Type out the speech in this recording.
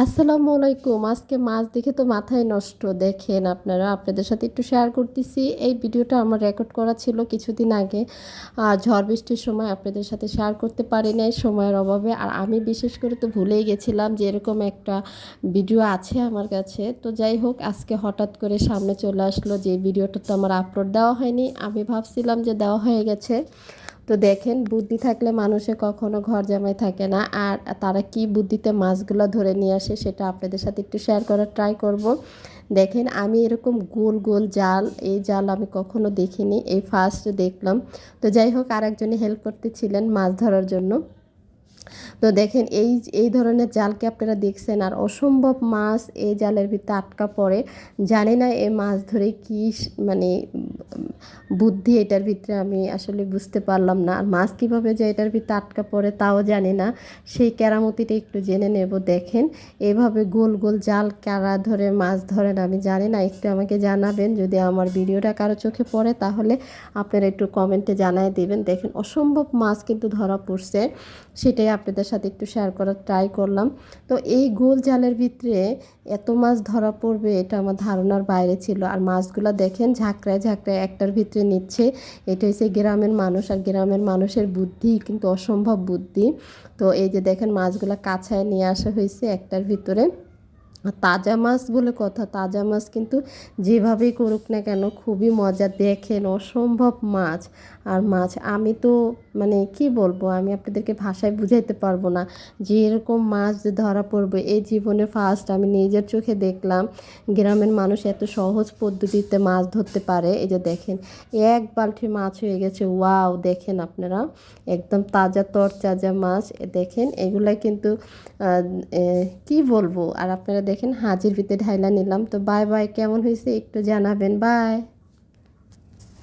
আসসালামু আলাইকুম। আজকে মাছ দেখে তো মাথায় নষ্ট। দেখেন আপনারা, আপনাদের সাথে একটু শেয়ার করতেছি। এই ভিডিওটা আমার রেকর্ড করা ছিল কিছুদিন আগে। ঝড় বৃষ্টির সময় আপনাদের সাথে শেয়ার করতে পারি নাই সময়ের অভাবে। আর আমি বিশেষ করে তো ভুলেই গেছিলাম যে এরকম একটা ভিডিও আছে আমার কাছে। তো যাই হোক, আজকে হঠাৎ করে সামনে চলে আসলো যে ভিডিওটা তো আমার আপলোড দেওয়া হয়নি। আমি ভাবছিলাম যে দেওয়া হয়ে গেছে। তো দেখেন, বুদ্ধি থাকলে মানুষে কখনো ঘর জামাই থাকে না। আর তারা কি বুদ্ধিতে মাছগুলো ধরে নিয়ে আসে সেটা আপনাদের সাথে একটু শেয়ার করার ট্রাই করব। দেখেন, আমি এরকম গোল গোল জাল, এই জাল আমি কখনো দেখিনি, এই ফার্স্ট দেখলাম। তো যাই হোক, আরেকজনে হেল্প করতেছিলেন মাছ ধরার জন্য। তো দেখেন, এই এই ধরনের জালকে আপনারা দেখছেন? আর অসম্ভব মাছ এই জালের ভিতরে আটকা পড়ে। জানি না এই মাছ ধরে কি মানে বুদ্ধি এটার ভিতরে আমি আসলে বুঝতে পারলাম না। আর মাছ কীভাবে যে এটার ভিতরে আটকা পড়ে তাও জানি না। সেই কেরামতিটা একটু জেনে নেব, দেখেন। এভাবে গোল গোল জাল, কারা ধরে মাছ ধরেন আমি জানি না, একটু আমাকে জানাবেন। যদি আমার ভিডিওটা কারও চোখে পড়ে, তাহলে আপনারা একটু কমেন্টে জানাই দেবেন। দেখেন, অসম্ভব মাছ কিন্তু ধরা পড়ছে। সেটাই আপনাদের সাথে একটু শেয়ার করার ট্রাই করলাম। তো এই গোল জালের ভিতরে এত মাছ ধরা পড়বে, এটা আমার ধারণার বাইরে ছিল। আর মাছগুলো দেখেন, ঝাঁকড়ায় ঝাঁকড়ায় একটার ভিতরে নিচ্ছে। এটা হচ্ছে গ্রামের মানুষ, আর গ্রামের মানুষের বুদ্ধি কিন্তু অসম্ভব বুদ্ধি। তো এই যে দেখেন, মাছগুলো কাছায় নিয়ে আসা হয়েছে একটার ভিতরে। তাজা মাছ বলে কথা, তাজা মাছ কিন্তু যেভাবেই করুক না কেন খুবই মজা। দেখেন, অসম্ভব মাছ। আর মাছ আমি তো মানে কি বলব, আমি আপনাদেরকে ভাষায় বুঝাইতে পারব না যে এরকম মাছ যে ধরা পড়বে। এই জীবনে ফার্স্ট আমি নিজের চোখে দেখলাম, গ্রামের মানুষ এত সহজ পদ্ধতিতে মাছ ধরতে পারে। এই যে দেখেন, এক বালতি মাছ হয়ে গেছে। ওয়াও দেখেন আপনারা, একদম তাজা তরতাজা মাছ। দেখেন, এগুলা কিন্তু কি বলব? আর আপনারা দেখেন হাজির ভিতরে ঢাইলা নিলাম। তো বাই বাই কেমন হয়েছে একটু জানাবেন। বাই